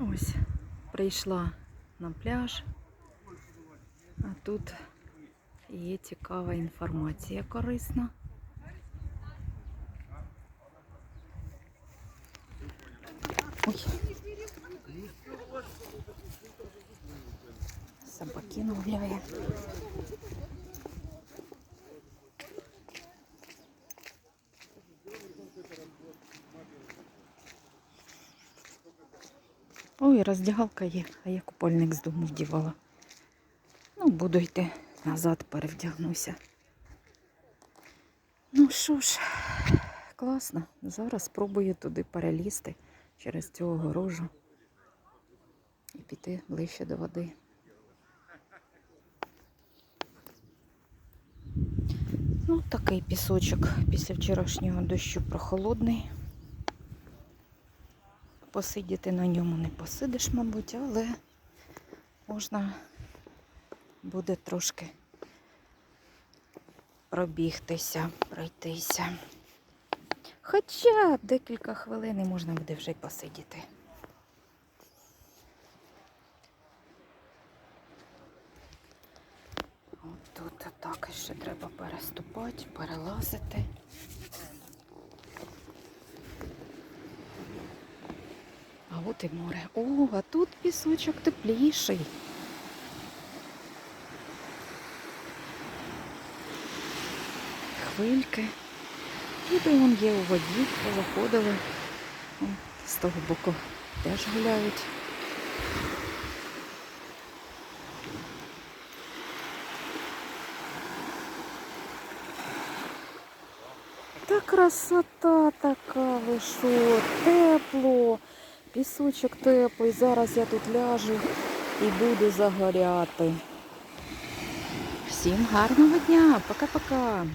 Ось прийшла на пляж, а тут є цікава інформація корисна. Ой. Собакина гуляє. Ой, роздягалка є, а я купальник з дому вдівала. Ну, буду йти назад, перевдягнуся. Ну що ж, класно. Зараз спробую туди перелізти через цю огорожу і піти ближче до води. Ну, такий пісочок після вчорашнього дощу прохолодний. Посидіти на ньому не посидиш, мабуть, але можна буде трошки пробігтися, пройтися. Хоча декілька хвилин і можна буде вже й посидіти. От тут так ще треба переступати, перелазити. От і море. О, а тут пісочок тепліший. Хвильки. Люди вон є у воді, позаходили. З того боку теж гуляють. Та красота така, ви що, тепло, пісочок теплий. Зараз я тут ляжу і буду загоряти. Всім гарного дня, пока-пока.